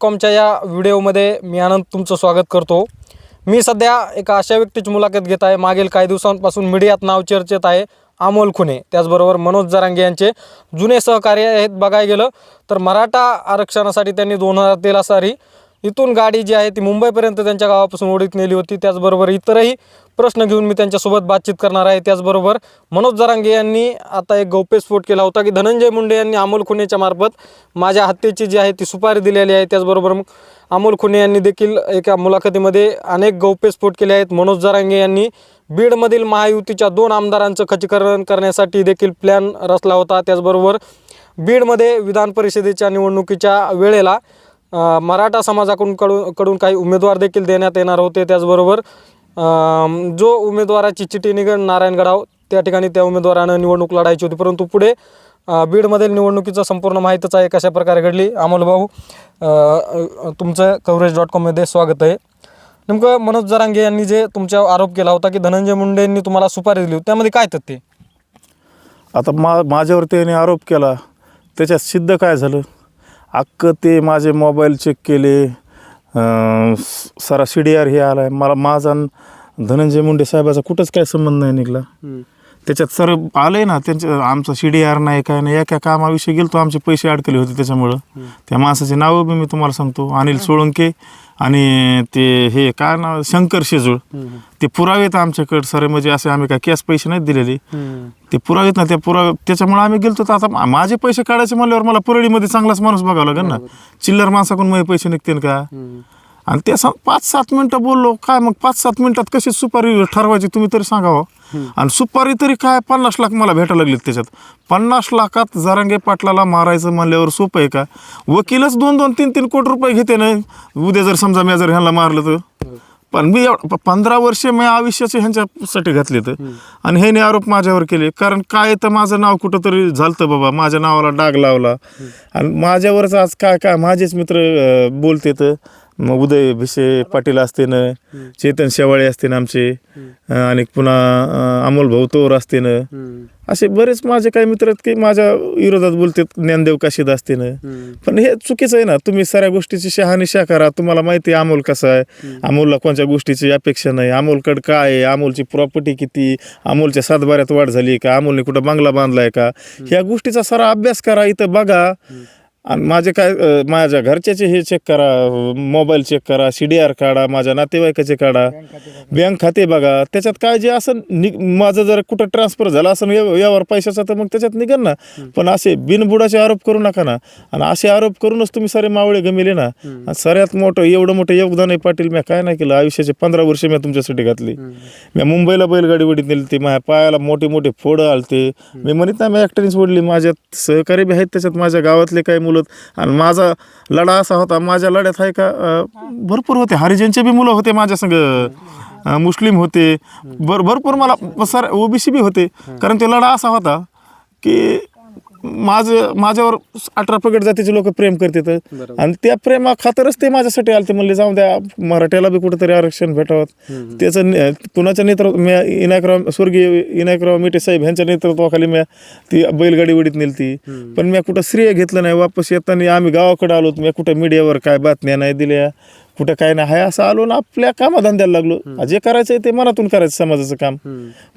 कॉमच्या या व्हिडिओमध्ये मी आनंद तुमचं स्वागत करतो. मी सध्या एका अशा व्यक्तीची मुलाखत घेत आहे. मागील काही दिवसांपासून मीडियात नाव चर्चेत आहे अमोल खुने. त्याचबरोबर मनोज जरांगे यांचे जुने सहकार्य आहेत बघायला गेलं तर मराठा आरक्षणासाठी त्यांनी दोन हजार तेरा साली इथून गाडी जी आहे ती मुंबईपर्यंत त्यांच्या गावापासून ओढीत नेली होती. त्याचबरोबर इतरही प्रश्न घेऊन मी त्यांच्यासोबत बातचीत करणार आहे. त्याचबरोबर मनोज जरांगे यांनी आता एक गौप्यस्फोट केला होता की धनंजय मुंडे यांनी अमोल खुनेच्या मार्फत माझ्या हत्येची जी आहे ती सुपारी दिलेली आहे. त्याचबरोबर मग अमोल खुने यांनी देखील एका मुलाखतीमध्ये अनेक गौप्यस्फोट केले आहेत. मनोज जरांगे यांनी बीडमधील महायुतीच्या दोन आमदारांचं खचीकरण करण्यासाठी देखील प्लॅन रचला होता. त्याचबरोबर बीडमध्ये विधान परिषदेच्या निवडणुकीच्या वेळेला मराठा समाजाकडून कडून कडून काही उमेदवार देखील देण्यात येणार होते. त्याचबरोबर जो उमेदवाराची चिठी निघण नारायणगडाव त्या ठिकाणी त्या उमेदवारानं निवडणूक लढायची होती. परंतु पुढे बीडमधील निवडणुकीचं संपूर्ण माहितीच आहे कशा प्रकारे घडली? अमोल भाऊ तुमचं कव्हरेज डॉट कॉममध्ये स्वागत आहे. नेमकं मनोज जरांगे यांनी जे तुमच्यावर आरोप केला होता की धनंजय मुंडे यांनी तुम्हाला सुपारी दिली होती त्यामध्ये काय तथ्य आता मा माझ्यावरती यांनी आरोप केला त्याच्यात सिद्ध काय झालं? अक्क ते माझे मोबाईल चेक केले. सारा सी डी आर हे आला आहे मला माझा धनंजय मुंडे साहेबाचा कुठंच काय संबंध नाही निघला. त्याच्यात सर आले ना त्यांचं आमचा सी डी आर नाही काय नाही एका कामाविषयी गेलतो आमचे पैसे अडकले होते त्याच्यामुळं. त्या माणसाचे नावं बी मी तुम्हाला सांगतो. अनिल सोळंके आणि ते हे काय नाव शंकर शेजूळ ते पुरावे आहेत आमच्याकडे सर म्हणजे असे आम्ही काय कॅश पैसे नाहीत दिलेले. ते पुरावे आहेत ना त्या पुरावे त्याच्यामुळे आम्ही गेलतो. तर आता माझे पैसे काढायचे म्हणल्यावर मला परळीमध्ये चांगलाच माणूस बघावा लागेल ना. चिल्लर माणसाकडून माझे पैसे निघतील का? आणि ते असं पाच सात मिनिटं बोललो काय मग पाच सात मिनिटात कशी सुपारी ठरवायची तुम्ही तरी सांगावं. आणि सुपारी तरी काय पन्नास लाख मला भेटायला लागलेत त्याच्यात. पन्नास लाखात जरांगे पाटलाला मारायचं म्हणल्यावर सोपं आहे का? वकीलच दोन दोन तीन तीन कोटी रुपये घेते ना. उद्या जर समजा मी जर ह्यांना मारलं तर. पण मी एवढं- पंधरा वर्षे मी आयुष्याचे ह्यांच्यासाठी घातले तर आणि ह्याने आरोप माझ्यावर केले. कारण काय तर माझं नाव कुठंतरी झालतं बाबा. माझ्या नावाला डाग लावला. आणि माझ्यावरच आज काय काय माझेच मित्र बोलते तर मग उदय भिसे पाटील असते ना चेतन शेवाळे असते ना आमचे आणि पुन्हा अमोल भाऊ तोर असते ना असे बरेच माझे काही मित्र आहेत की माझ्या विरोधात बोलतात ज्ञानदेव काशीद असते ना पण हे चुकीचं आहे ना तुम्ही साऱ्या गोष्टीची शहानिशा करा. तुम्हाला माहिती आहे अमोल कसा आहे. अमोलला कोणत्या गोष्टीची अपेक्षा नाही. अमोलकड काय आहे? अमोलची प्रॉपर्टी किती? अमोलच्या सातबाऱ्यात वाढ झाली का? अमोलने कुठं बंगला बांधलाय का? ह्या गोष्टीचा सारा अभ्यास करा इथं बघा. आणि माझे काय माझ्या घरच्याचे हे चेक करा मोबाईल चेक करा सी डी आर काढा माझ्या नातेवाईकाचे काढा. बँक खाते बघा. त्याच्यात काय जे असं नि माझं जर कुठं ट्रान्सफर झालं असं व्यवहार पैशाचा तर मग त्याच्यात निघन ना. पण असे बिनबुडाचे आरोप करू नका ना. आणि असे आरोप करूनच तुम्ही सारे मावळे गमिले ना. आणि सगळ्यात मोठं एवढं मोठं योगदान आहे पाटील मी काय नाही केलं. आयुष्याचे पंधरा वर्ष मी तुमच्यासाठी घातली. मी मुंबईला बैलगाडी वडीत नेली ती माझ्या पायाला मोठे मोठे फोडं आलते. मी म्हणत ना मी ॲक्टरीच ओढली. माझ्यात सहकारी बी आहेत. त्याच्यात माझ्या गावातले काही मुलं आणि माझा लढा असा होता माझ्या लढ्यात आहे का अं, भरपूर होते. हरिजनचे बी मुलं होते माझ्या संग अं, मुस्लिम होते. भर भरपूर मला सर ओबीसी बी होते. कारण तो लढा असा होता की माझं माझ्यावर अठरा पगड जातीचे लोक प्रेम करतात. आणि त्या प्रेमा खातरच ते माझ्यासाठी आलते. म्हणले जाऊन द्या मराठ्याला बी कुठेतरी आरक्षण भेटावं. त्याचं कुणाच्या नेतृत्व मी इनायकराव स्वर्गीय इनायकराव मिटे साहेब ह्यांच्या नेतृत्वाखाली मी ती बैलगाडी वडीत नेली ती पण मी कुठं श्रेय घेतलं नाही. वापस येताना आम्ही गावाकडे आलो मी कुठं मीडियावर काय बातम्या नाही दिल्या कुठं काय नाही. हाय असं आलो ना आपल्या कामाधंद्याला लागलो. जे करायचं ते मनातून करायचं समाजाचं काम.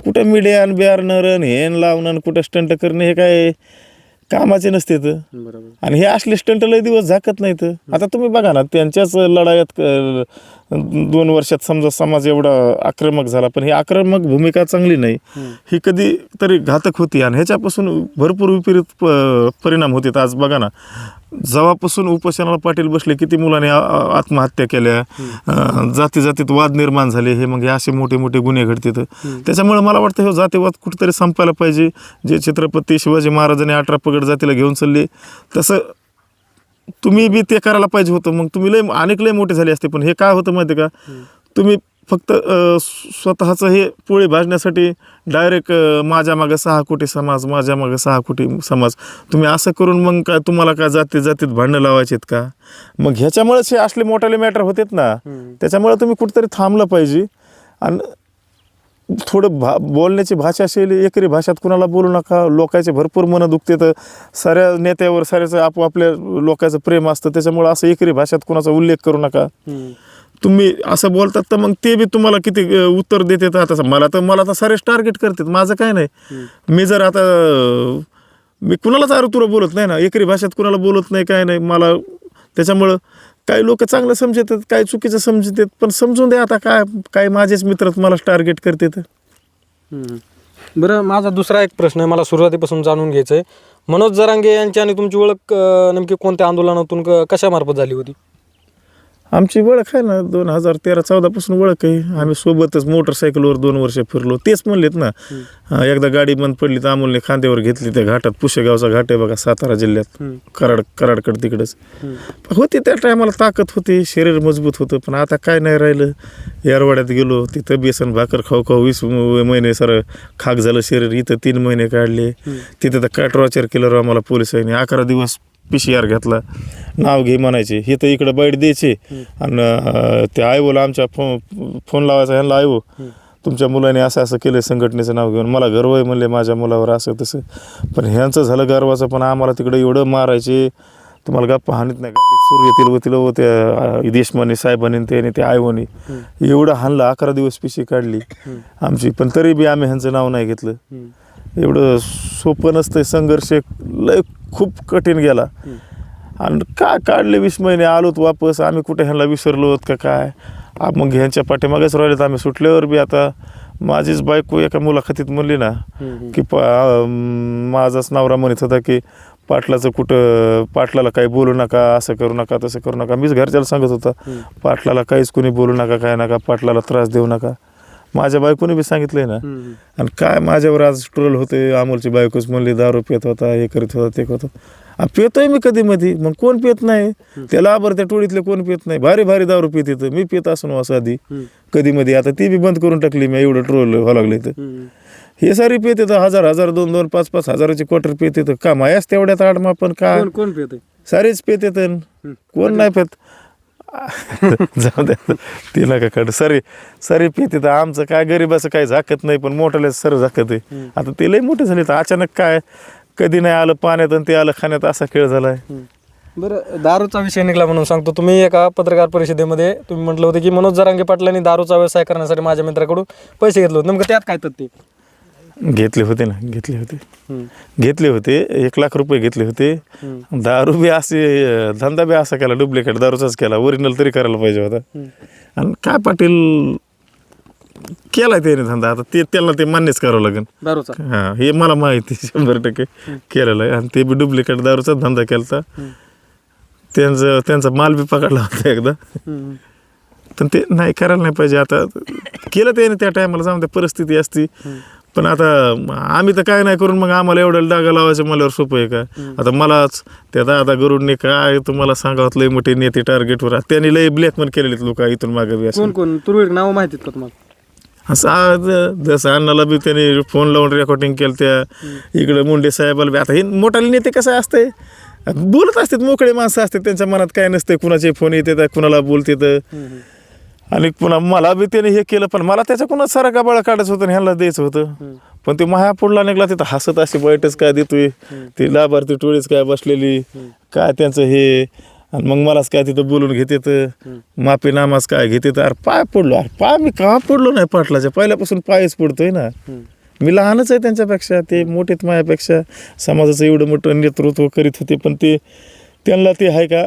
कुठं मीडिया आणि बिहार हेन लावणं कुठं स्टंट करणं हे काय? कामाचे नसते तर. बरोबर. आणि हे असले स्टंट लय दिवस झाकत नाहीत. आता तुम्ही बघा ना त्यांच्याच लढायात दोन वर्षात समजा समाज एवढा आक्रमक झाला पण ही आक्रमक भूमिका चांगली नाही. ही कधी तरी घातक होती आणि ह्याच्यापासून भरपूर विपरीत प- परिणाम होते आज बघा ना. जेव्हापासून उपोषणाला पाटील बसले किती मुलांनी आत्महत्या केल्या. जाती जातीत वाद निर्माण झाले हे मग हे असे मोठे मोठे गुन्हे घडतात. त्याच्यामुळे मला वाटतं हे जातीवाद कुठेतरी संपायला पाहिजे. जे छत्रपती शिवाजी महाराजांनी अठरा पगड जातीला घेऊन चालले तसं तुम्ही बी ते करायला पाहिजे होतं. मग तुम्ही लय अनेक लय मोठे झाले असते. पण हे काय होतं माहिती का? तुम्ही फक्त स्वतःचं हे पोळी भाजण्यासाठी डायरेक्ट माझ्या मागे सहा कोटी समाज माझ्या मागे सहा कोटी समाज. तुम्ही असं करून मग काय तुम्हाला काय जाती जातीत भांडणं लावायचेत का? मग ह्याच्यामुळेच हे असले मोठाले मॅटर होतेत ना. त्याच्यामुळे तुम्ही कुठेतरी थांबलं पाहिजे. आणि थोडं भा बोलण्याची भाषा शैली एकरी भाषात कुणाला बोलू नका. लोकांचे भरपूर मनं दुखते तर साऱ्या नेत्यावर साऱ्याचं आपोआपल्या लोकांचं प्रेम असतं. त्याच्यामुळे असं एकरी भाषात कुणाचा उल्लेख करू नका. तुम्ही असं बोलतात तर मग ते बी तुम्हाला किती उत्तर देतात आता. मला तर मला तर सारेच टार्गेट करतात. माझं काय नाही. मी जर आता मी कुणालाच अरे तुला बोलत नाही ना. एकरी भाषेत कुणाला बोलत नाही काय नाही. मला त्याच्यामुळं काही लोक चांगलं समजतात काही चुकीचं समजतात पण समजून द्या आता काय काय माझेच मित्र मला टार्गेट करतात. बरं माझा दुसरा एक प्रश्न आहे मला सुरुवातीपासून जाणून घ्यायचं आहे मनोज जरांगे यांची आणि तुमची ओळख अं, नेमकी कोणत्या आंदोलनातून क- कशामार्फत झाली होती? आमची ओळख आहे ना दोन हजार तेरा चौदापासून ओळख आहे. आम्ही सोबतच मोटरसायकलवर दोन वर्ष फिरलो. तेच म्हणलेत ना हा, एकदा गाडी बंद पडली तर अमोलने खांद्यावर घेतली त्या घाटात. पुशेगावचा घाट आहे बघा सातारा जिल्ह्यात. कराड कराडकडे तिकडंच. होती त्या टायमाला ताकद होती शरीर मजबूत होतं पण आता काय नाही राहिलं. यारवाड्यात गेलो तिथं बेसन भाकर खाऊ खाऊ वीस म- महिने सर खाक झालं शरीर इथं तीन महिने काढले. तिथं तर काटवाचर केलं राव आम्हाला पोलिसांनी. अकरा दिवस पी सी आर घेतला. नाव घे म्हणायचे. हे तर इकडं बैठ द्यायचे. आणि ते आयवोला आमच्या फो फोन लावायचा ह्यांना आयवो तुमच्या मुलाने असं असं केलं संघटनेचं नाव घेऊन. मला गर्व आहे म्हणले माझ्या मुलावर असं तसं. पण ह्यांचं झालं गर्वाचं पण आम्हाला तिकडं एवढं मारायचे. तुम्हाला गप्पा हानीत नाही. सूर येतील व तिला व त्या देशमाने साहेबांनी आणि त्याने ते आयवोनी एवढं हाणलं अकरा दिवस पिशी काढली. आमची पण तरी बी आम्ही ह्यांचं नाव नाही घेतलं. एवढं सोपं नसतं संघर्ष लय खूप कठीण गेला. आणि का काढले वीस महिने? आलोत वापस. आम्ही कुठे ह्यांना विसरलो आहोत का काय? मग ह्यांच्या पाठीमागेच राहिलेत आम्ही. सुटल्यावर बी आता माझीच बायको एका मुलाखतीत म्हणली ना की पा माझाच नवरा म्हणत होता की पाटलाचं कुठं पाटलाला काही बोलू नका असं करू नका तसं करू नका. मीच घरच्याला सांगत होता पाटलाला काहीच कोणी बोलू नका काय नका पाटलाला त्रास देऊ नका. माझ्या बायकोने बी सांगितलंय ना. आणि काय माझ्यावर आज ट्रोल होते अमोलची बायकोच म्हणली दारू पित होता हे करीत होता ते करत होता. आ, पितोय मी कधी मधी मग कोण पित नाही? त्याला बरं त्या टोळीतले कोण पित नाही? भारी भारी दारू पित येतं मी पित असून असं आधी कधी मध्ये आता ती बी बंद करून टाकली मी एवढं ट्रोल व्हावं लागले तर हे सारी पित येतं हजार हजार दोन दोन पाच पाच हजाराची क्वार्टर पित येतं का मायाच तेवढ्यात आडमा पण का? कोण कोण पित सारेच पेत येतं कोण नाही पेत जाऊ द्या. ती नका काढ सरी सरी पेत येतं आमचं काय गरीबाचं काय झाकत नाही पण मोठ्याला सर झाकत आहे. आता ते लय मोठे झाले तर अचानक काय? कधी नाही आलं पाण्यात आणि ते आलं खाण्यात. असा खेळ झालाय. बरं दारूचा विषय निघाला म्हणून सांगतो. तुम्ही एका पत्रकार परिषदेमध्ये तुम्ही म्हटलं होतं की मनोज जरांगे पाटलांनी दारूचा व्यवसाय करण्यासाठी माझ्या मित्राकडून पैसे घेतले होते. नेमकं त्यात काय तथ्य घेतले होते ना घेतले होते. घेतले होते एक लाख रुपये घेतले होते. दारू बी असे धंदा बी असा केला डुप्लिकेट दारूचाच केला ओरिजिनल तरी करायला पाहिजे होता. आणि काय पाटील केलाय त्याने धंदा? आता ते त्याला ते मान्यच करावं लागेल. हा हे मला माहिती शंभर टक्के केलेलं आहे. आणि ते बी डुप्लिकेट दारूचा धंदा केला त्यांचं त्यांचा माल बी पकडला होता एकदा. पण ते नाही करायला नाही पाहिजे. आता केलं त्याने त्या टायमाला जाऊन त्या परिस्थिती असती. पण आता आम्ही तर काय नाही करून मग आम्हाला एवढं डागा लावायचं मला सोपं आहे का? आता मलाच त्या दादा गरुडने काय तुम्हाला सांगावं लय मोठे नेते टार्गेटवर त्यांनी लय ब्लॅकमेल केलेले लोक इथून मागे बी असं. कोण नावं माहितीत का तुम्हाला? असं आज जसं अण्णाला बी त्याने फोन लावून रेकॉर्डिंग केलं त्या इकडे मुंडे साहेबाला बी. आता हे मोठाले नेते कसं असतंय? बोलत असतात मोकळे माणसं असतात त्यांच्या मनात काय नसते कुणाचे फोन येतात कुणाला बोलतात. आणि पुन्हा मला बी त्याने हे केलं पण मला त्याच्या कुणा सारा गाबाळा काढायचं होतं आणि ह्यांना द्यायचं होतं. पण ते महापुडला निघला तिथं हसत अशी वाईटच काय देतोय? ती लाभार्थी टोळीच काय बसलेली? काय त्यांचं हे? आणि मग मलाच काय तिथं बोलून घेतेत? माफी नामाच काय घेते अरे पाय पडलो अरे पाय मी का पडलो नाही पाटलाच्या? पहिल्यापासून पायच पडतोय ना. मी लहानच आहे त्यांच्यापेक्षा ते मोठेत माझ्यापेक्षा समाजाचं एवढं मोठं नेतृत्व करीत होते पण ते त्यांना ते आहे का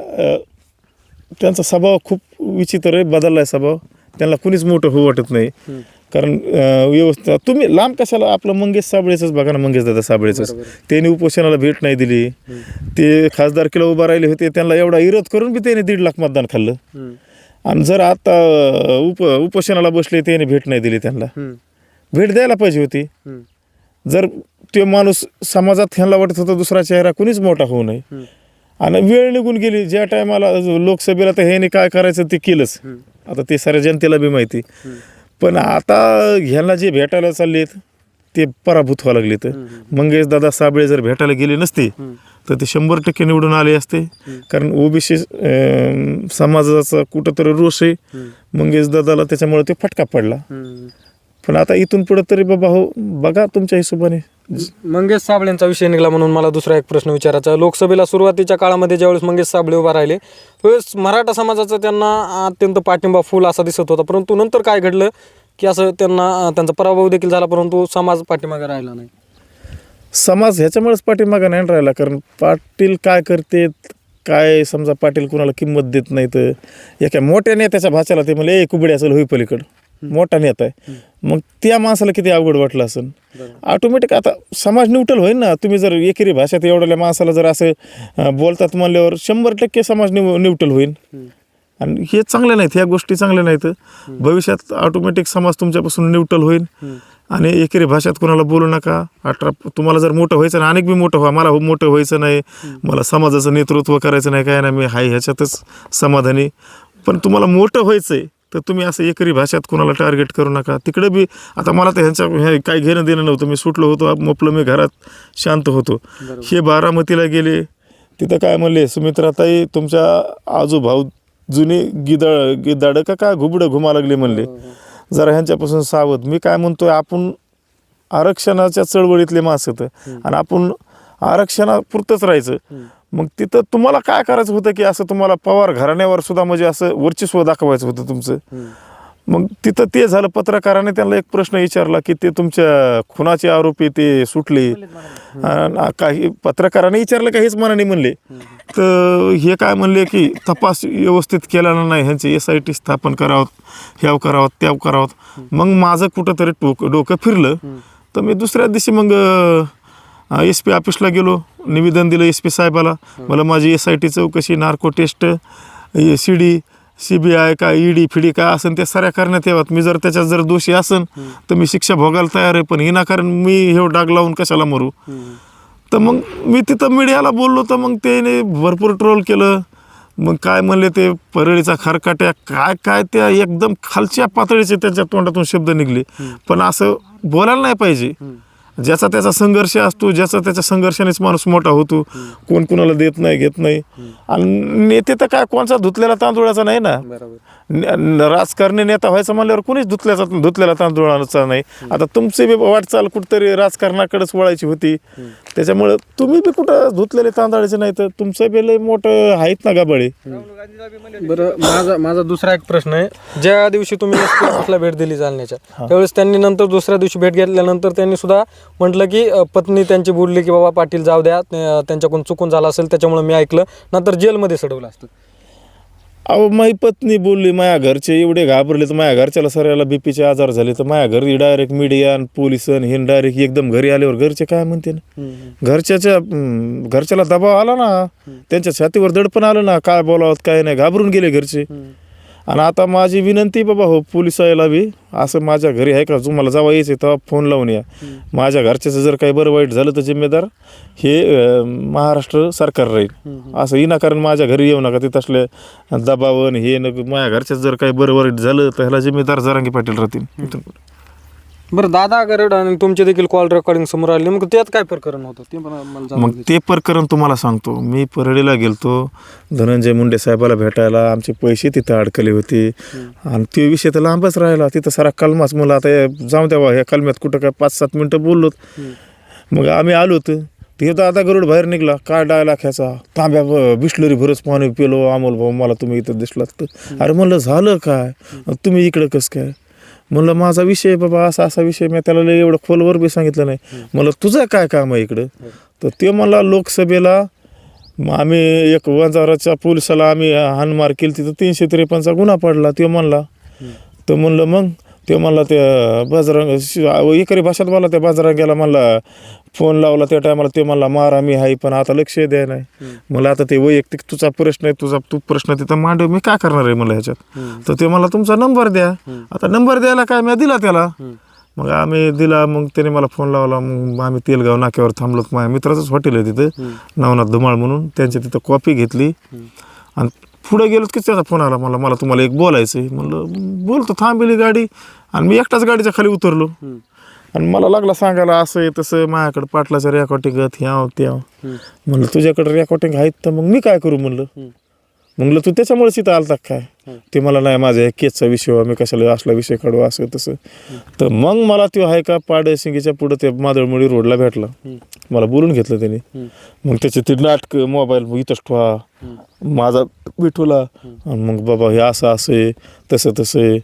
त्यांचा स्वभाव खूप विचित्र आहे बदलला आहे स्वभाव. त्यांना कुणीच मोठं होऊ वाटत नाही. कारण अं, व्यवस्था तुम्ही लांब कशाला आपलं मंगेश साबळेचंच बघा ना मंगेश दादा साबळेचंच. त्यांनी उपोषणाला भेट नाही दिली. ते खासदारकीला उभा राहिले होते त्यांना एवढा विरोध करून बी त्यांनी दीड लाख मतदान खाल्लं. आणि जर आता अं, उप उपोषणाला बसले त्याने भेट नाही दिली त्यांना. भेट द्यायला पाहिजे होती. जर ते माणूस समाजात ह्यांना वाटत होता दुसरा चेहरा कुणीच मोठा होऊ नये. आणि वेळ निघून गेली ज्या टायमाला लोकसभेला तर ह्याने काय करायचं ते केलंच. आता ते साऱ्या जनतेला बी माहिती. पण आता ह्यांना जे भेटायला चाललेत ते पराभूत व्हावं लागले तर मंगेश दादा साबळे जर भेटायला गेले नसते तर ते शंभर टक्के निवडून आले असते. कारण ओबीसी समाजाचा कुठंतरी रोष आहे. मंगेश दादाला त्याच्यामुळे ते फटका पडला. पण आता इथून पुढं तरी बाबा हो बघा तुमच्या हिशोबाने. मंगेश साबळेंचा विषय निघाला म्हणून मला दुसरा एक प्रश्न विचारायचा. लोकसभेला सुरुवातीच्या काळामध्ये ज्यावेळेस मंगेश साबळे उभा राहिले त्यावेळेस मराठा समाजाचा त्यांना अत्यंत पाठिंबा फुल असा दिसत होता. परंतु नंतर काय घडलं की असं त्यांना त्यांचा पराभव देखील झाला परंतु समाज पाठिंबा राहिला नाही. समाज ह्याच्यामुळेच पाठीमागं नाही राहिला कारण पाटील काय करते काय समजा पाटील कुणाला किंमत देत नाही तर एका मोठ्या नेत्याच्या भाच्याला ते म्हणले ए कुबडी असेल होई पलीकडं. मोठा नेता आहे. मग त्या माणसाला किती अवघड वाटलं असेल? ऑटोमॅटिक आता समाज न्यूट्रल होईल ना? तुम्ही जर एकेरी भाषेत एवढ्या माणसाला जर असं बोलतात म्हणल्यावर शंभर टक्के समाज न्यू न्यूट्रल होईल. आणि हे चांगले नाहीत ह्या गोष्टी चांगल्या नाहीत. भविष्यात ऑटोमॅटिक समाज तुमच्यापासून न्यूट्रल होईल. आणि एकेरी भाषेत कोणाला बोलू नका. अठरा तुम्हाला जर मोठं व्हायचं ना अनेक बी मोठं व्हा मला मोठं व्हायचं नाही. मला समाजाचं नेतृत्व करायचं नाही काय नाही. मी हाय ह्याच्यातच समाधानी. पण तुम्हाला मोठं व्हायचं आहे तर तुम्ही असं एकरी भाषेत कोणाला टार्गेट करू नका. तिकडे बी आता मला तर ह्यांच्या हे काही घेणं देणं नव्हतं. मी सुटलो होतो मोपलं मी घरात शांत होतो. हे बारामतीला गेले. तिथं काय म्हणले सुमित्राताई तुमच्या आजूभाऊ जुने गिदळ गिदाड का काय घुबडं घुमा लागले? म्हणले. जरा ह्यांच्यापासून सावध. मी काय म्हणतोय आपण आरक्षणाच्या चळवळीतले माणसं आणि आपण आरक्षणापुरतंच राहायचं. मग तिथं तुम्हाला काय करायचं होतं की असं तुम्हाला पवार घराण्यावर सुद्धा म्हणजे असं वर्चस्व दाखवायचं होतं तुमचं? मग तिथं ते झालं पत्रकाराने त्यांना एक प्रश्न विचारला की ते तुमच्या खुनाचे आरोपी ते सुटले. काही पत्रकाराने विचारलं का हेच मनाने म्हणले? तर हे काय म्हणले की तपास व्यवस्थित केला नाही ह्यांचे एस आय टी स्थापन करावं ह्याव करावं त्याव करावं. मग माझं कुठंतरी टोक डोकं फिरलं. तर मी दुसऱ्या दिवशी मग एस पी ऑफिसला गेलो निवेदन दिलं एस पी साहेबाला. मला माझी एस आय टी चौकशी narco test C D C B I काय ईडी फिडी काय असेल त्या साऱ्या करण्यात याव्यात. मी जर त्याच्यात जर दोषी असेल तर मी शिक्षा भोगायला तयार आहे. पण विनाकारण मी हे डाग लावून कशाला मरू? तर मग मी तिथं मीडियाला बोललो तर मग त्याने भरपूर ट्रोल केलं. मग काय म्हणले ते परळीचा खरकाट्या काय काय त्या एकदम खालच्या पातळीचे त्यांच्या तोंडातून शब्द निघले. पण असं बोलायला नाही पाहिजे. ज्याचा त्याचा संघर्ष असतो ज्याचा त्याच्या संघर्षानेच माणूस मोठा होतो. कोण कोणाला देत नाही घेत नाही. आणि नेते तर काय कोणचा धुतलेला तांदूळाचा नाही ना? न- राजकारणी नेता व्हायचं म्हणल्यावर कोणीच धुतल्याचा धुतलेला तांदूळाचा नाही. आता तुमची बी वाटचाल कुठतरी राजकारणाकडेच वळायची होती. त्याच्यामुळं तुम्ही बी कुठं धुतलेले तांदळाचे नाही तर तुमचं बी लय मोठं आहेत ना गाबळे. बरं माझा माझा दुसरा एक प्रश्न आहे. ज्या दिवशी तुम्ही ऑफिसला भेट दिली जालन्याच्या त्यावेळेस त्यांनी नंतर दुसऱ्या दिवशी भेट घेतल्यानंतर त्यांनी सुद्धा म्हटलं की पत्नी त्यांची बोलली की बाबा पाटील जाऊ द्या त्यांच्याकडून चुकून झालं असेल त्याच्यामुळे मी ऐकलं. नंतर जेलमध्ये सडवलं असतं. अहो माझी पत्नी बोलली माझ्या घरचे एवढे घाबरले तर माझ्या घरच्याला सरायला बीपीचे आजार झाले तर माझ्या घरी डायरेक्ट मीडिया आणि पोलीस आणि हे डायरेक्ट एकदम घरी आल्यावर घरचे काय म्हणते ना? घरच्याच्या घरच्याला दबाव आला ना त्यांच्या छातीवर दडपण आलं ना काय बोलावं काय नाही घाबरून गेले घरचे. आणि आता माझी विनंती बाबा हो पोलिसाला बी. असं माझ्या घरी आहे का? तुम्हाला जेव्हा यायचं तेव्हा फोन लावून या. माझ्या घरच्याचं जर काही बरं वाईट झालं तर जिम्मेदार हे महाराष्ट्र सरकार राहील. असं विनाकारण माझ्या घरी येऊ नका. तिथं असले दबावन हे न माझ्या घरच्याचं जर काही बरं वाईट झालं तर ह्याला जिम्मेदार जरांगी पाटील राहतील. बरं दादा गरड आणि तुमचे देखील कॉल रेकॉर्डिंग समोर आले. मग त्यात काय प्रकरण होतं? ते पण मला जाणून मग ते प्रकरण तुम्हाला सांगतो. मी परळीला गेलतो. धनंजय मुंडे साहेबाला भेटायला. आमचे पैसे तिथं अडकले होते. आणि ते विषय तर लांबच राहिला. तिथं सारा कलमाच मला आता हे जाऊ द्यावा ह्या कलम्यात कुठं काय पाच सात मिनटं बोललोत. मग आम्ही आलो होतो. ते दादा गरुड बाहेर निघला. काय डायला ख्याचा तांब्या ब- बिस्लरी भरच पाणी पिलो. अमोल भाऊ मला तुम्ही इथं दिसलात तर. अरे म्हणलं झालं काय? तुम्ही इकडं कसं काय? म्हणलं माझा विषय बाबा असा असा विषय. मी त्याला लय एवढं खोलवर बी सांगितलं नाही. म्हणलं तुझं काय काम आहे इकडं? तर ते मला लोकसभेला आम्ही एक वंजाराच्या पोलिसाला आम्ही हानमार केली तिथं तीनशे त्रेपन्नचा गुन्हा पडला. ते म्हणला तर म्हणलं मग? ते म्हणला ते बाजारांग एकरी भाषेत मला त्या बाजारांग्याला म्हणला फोन लावला त्या टायमाला ते म्हणला मार आम्ही हाय पण आता लक्ष द्याय नाही. मला आता ते वैयक्तिक तुझा प्रश्न आहे तुझा तू प्रश्न तिथं मांडव मी काय करणार आहे मला ह्याच्यात? तर ते मला तुमचा नंबर द्या. आता नंबर द्यायला काय? मी दिला त्याला. मग आम्ही दिला मग त्याने मला फोन लावला मग आम्ही तेलगाव नाक्यावर थांबलो माझ्या मित्राचंच हॉटेल आहे तिथं नवनाथ धुमाळ म्हणून. त्यांच्या तिथं कॉफी घेतली. आणि पुढे गेलो की त्याचा फोन आला मला मला तुम्हाला एक बोलायचं आहे म्हणलं बोलतो थांबली गाडी. आणि मी एकटाच गाडीच्या खाली उतरलो. आणि मला लागला सांगायला असं आहे तसं माझ्याकडे पाटलाचं रेकॉर्डिंग ह्याव त्याव म्हणलं तुझ्याकडे रेकॉर्डिंग आहेत तर मग मी काय करू? म्हणलं. म्हणलं तू त्याच्यामुळेच इथं आलता काय? ते मला नाही माझा ह्या केसचा विषय हो, मी कशाला असला विषय काढू असं तसं. तर मग मला तो आहे का पाडसिंगीच्या पुढं ते मादळमुळी रोडला भेटला. मला बोलून घेतलं त्याने. मग त्याचे ते नाटकं मोबाईल इथंच ठेवा. माझा विठूला. आणि मग बाबा हे असं असं आहे तसं तसं आहे.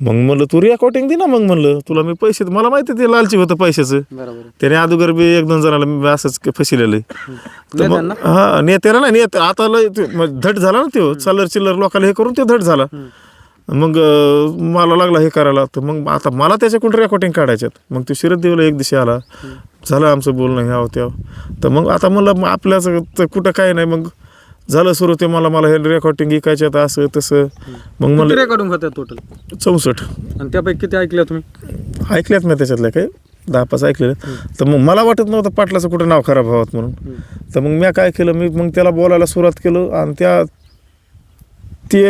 मग म्हणलं तू रेकॉर्डिंग दे ना मग म्हणलं. तुला मी पैसे मला माहिती ते लालची होतं पैशाचं. बरोबर त्याने अगोदर बी एक दोन जणाला मी असंच फसिलेलं तर मग? हा नेत्याला नाही नेते आता लय ते धड झाला ना तो चलर चिल्लर लोकांना हे करून ते धड झाला. मग अं, मला लागला हे करायला. तर मग आता मला त्याच्याकडून रेकॉर्डिंग काढायच्यात. मग तो शरद देवला एक दिवशी आला. झालं आमचं बोलणं ह्याव त्याव तर मग आता म्हणलं मग आपल्याच तर कुठं काय नाही. मग झालं सुरू ते मला मला हे रेकॉर्डिंग ऐकायच्यात असं तसं. मग म्हणलं रेकॉर्डिंग होत्या टोटल चौसष्ट. आणि त्यापैकी किती ऐकल्या तुम्ही? ऐकल्यात ना त्याच्यातल्या काही. दहा पाच ऐकलेलं. तर मग मला वाटत नव्हतं पाटलाचं कुठं नाव खराब व्हावं म्हणून. तर मग मी काय केलं मी मग त्याला बोलायला सुरुवात केलं आणि त्या ते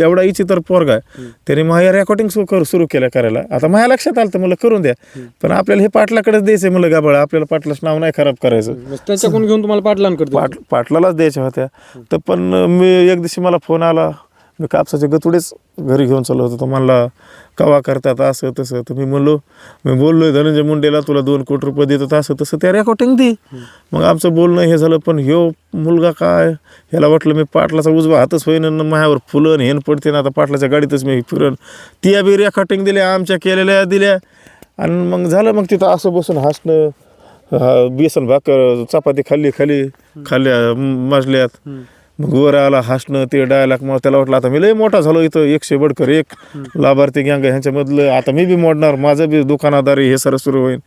एवढा इचितर पोरगा आहे. त्याने माझ्या रेकॉर्डिंग सुरू करू सुरू केलं करायला. आता माझ्या लक्षात आलं तर मला करून द्या. पण आपल्याला हे पाटलाकडेच द्यायचं म्हणलं गाबळ. आपल्याला पाटलाचं नाव नाही खराब करायचं. मग त्यांच्याकडून घेऊन तुम्हाला पाठलान करते पाट पाटलालाच द्यायच्या होत्या. तर पण मी एक दिवशी मला फोन आला. मी कापसाचे गतुडेच घरी घेऊन चाललो होतो. तो म्हणला कवा करतात असं तसं. तर मी म्हणलो मी बोललो धनंजय मुंडेला तुला दोन कोटी रुपये देतात असं तसं त्या रेकॉर्डिंग दे. मग आमचं बोलणं हे झालं पण ह्यो मुलगा काय? ह्याला वाटलं मी पाटलाचा उजवा हातच होईन मायावर माझ्यावर फुलं हेन पडते ना आता पाटलाच्या गाडीतच मी फिरन. ती बी रेकॉर्डिंग दिल्या आमच्या केलेल्या दिल्या. आणि मग झालं मग तिथं असं बसून हसणं बेसन भाकर चपाती खाल्ली खाली खाल्ल्या माजल्यात. मग वर आला हसणं ते डायलॉग मग त्याला वाटलं आता मी लय मोठा झालो इथं एकशे बडकर एक लाभार्थी गँग ह्यांच्यामधलं आता मी बी मोडणार माझं बी दुकानादारी हे सर सुरू होईल.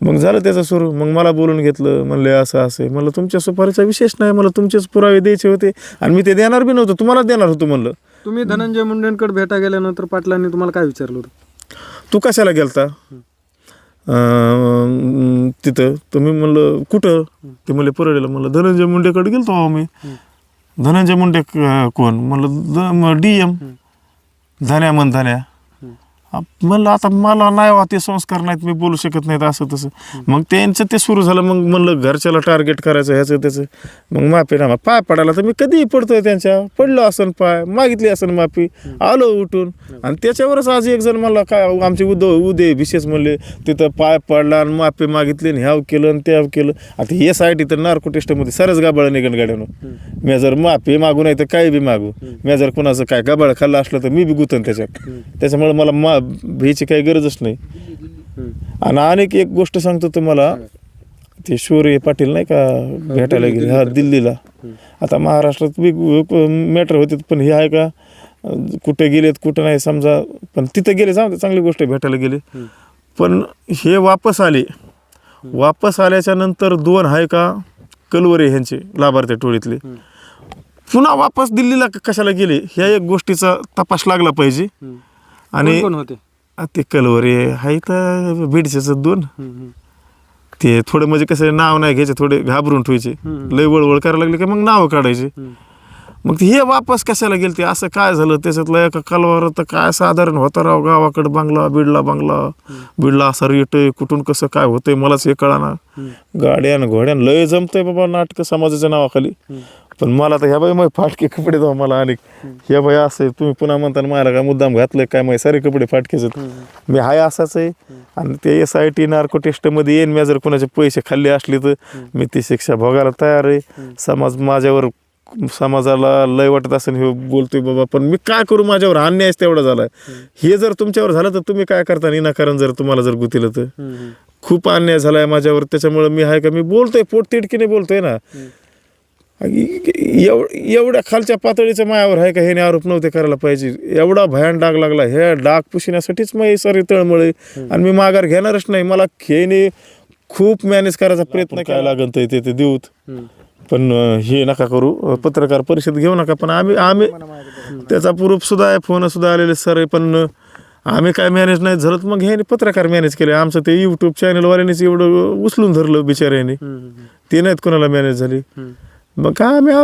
मग झालं त्याचं सुरू. मग मला बोलून घेतलं म्हणले असं असं. म्हणलं तुमच्या सुपारीचा विशेष नाही मला तुमचेच पुरावे द्यायचे होते. आणि मी ते देणार बी नव्हतं तुम्हाला देणार होतो म्हणलं. तुम्ही धनंजय मुंडेंकडे भेटा गेल्यानंतर पाटलांनी तुम्हाला काय विचारलं होतं? तू कशाला गेलता? तिथं. तर मी म्हणलं कुठं? ते म्हणले परळीला. म्हणलं धनंजय मुंडेकडे गेलतो मी धनंजय मुंडे क- कोण? म्हणलं डी एम. धन्या म्हण धन्या. म्हणलं आता मला नाही वा ते संस्कार नाहीत मी बोलू शकत नाहीत असं तसं. मग त्यांचं ते सुरू झालं मग म्हणलं घरच्याला टार्गेट करायचं ह्याचं त्याचं. मग माफी ना पाय पडायला तर मी कधीही पडतोय त्यांच्या. पडलो असन पाय मागितली असन माफी आलो उठून. आणि त्याच्यावरच आज एक जण मला काय आमचे उदय उदय विशेष म्हणले तिथं पाय पडला आणि माफी मागितली आणि ह्याव केलं आणि त्याव केलं. आता हे साईड इथं नार्को टेस्टमध्ये सरस गाबाळ निघण गाड्यानं. मी जर माफी मागू नाही तर काही बी मागू. मी जर कोणाचं काय गाबाळ खाल्लं असलं तर मी बी गुतन त्याच्यात. त्याच्यामुळे मला मा भीची काही गरजच नाही. आणि अनेक एक गोष्ट सांगतो तुम्हाला ते शौर्य पाटील नाही का भेटायला गेले हा दिल्लीला. आता महाराष्ट्रात बी मॅटर होते पण हे आहे का कुठे गेलेत कुठं नाही समजा पण तिथं गेले सांगते चांगली गोष्ट भेटायला गेले. पण हे वापस आले. वापस आल्याच्यानंतर दोन आहे का कलवरे ह्यांचे लाभार्थी टोळीतले. पुन्हा वापस दिल्लीला कशाला गेले? ह्या एक गोष्टीचा तपास लागला पाहिजे. आणि कोण होते? ते कलवरे आहे तर बीडचेच दोन. ते थोडं म्हणजे कसं नाव नाही घ्यायचे थोडे घाबरून ठेवायचे. लय वळवळ करायला लागले की मग नाव काढायचे. मग ते हे वापस कशाला गेलते? असं काय झालं? त्याच्यातलं एका कलवार तर काय साधारण होता राव? गावाकडे बांगला बीडला बांगला. बीडला असा रेट कुठून कसं काय होतंय मलाच हे कळाना. गाड्यान घोड्यान लय जमतंय बाबा नाटकं समाजाच्या नावाखाली. पण मला तर ह्या बाई मग फाटके कपडे द्या मला अनेक ह्या बाई असं तुम्ही पुन्हा म्हणताना मला काय मुद्दाम घातलंय काय माहिती सारे कपडे फाटकेच आहेत. मी हाय असाच आहे. आणि ते एस आय टी नार्को टेस्टमध्ये येईन मी जर कोणाचे पैसे खाल्ले असले तर मी ती शिक्षा भोगायला तयार आहे. समाज माझ्यावर समाजाला लय वाटत असेल हे बोलतोय बाबा पण मी काय करू माझ्यावर अन्यायच तेवढा झालाय हे जर तुमच्यावर झालं तर तुम्ही काय करता विनाकारण जर तुम्हाला जर गुतीलं तर? खूप अन्याय झालाय माझ्यावर त्याच्यामुळे मी आहे का मी बोलतोय पोट तिडकीने बोलतोय ना. एव एवढ्या खालच्या पातळीच्या मायावर आहे का ह्याने आरोप नव्हते करायला पाहिजे. एवढा भयान डाग लागला. ह्या डाग पुसण्यासाठीच मग हे सारी तळमळे आणि मी माघार घेणारच नाही. मला खेळणे खूप मॅनेज करायचा प्रयत्न काय लागन ते ते देऊत. पण हे नका करू. पत्रकार परिषद घेऊ नका. पण आम्ही आम्ही त्याचा प्रूफ सुद्धा आहे फोन सुद्धा आलेले सर आहे. पण आम्ही काय मॅनेज नाही झालं तर मग हे पत्रकार मॅनेज केले. आमचं ते यूट्यूब चॅनलवाल्यानेच एवढं उचलून धरलं बिचाऱ्याने. ते नाहीत कोणाला मॅनेज झाली. በቃ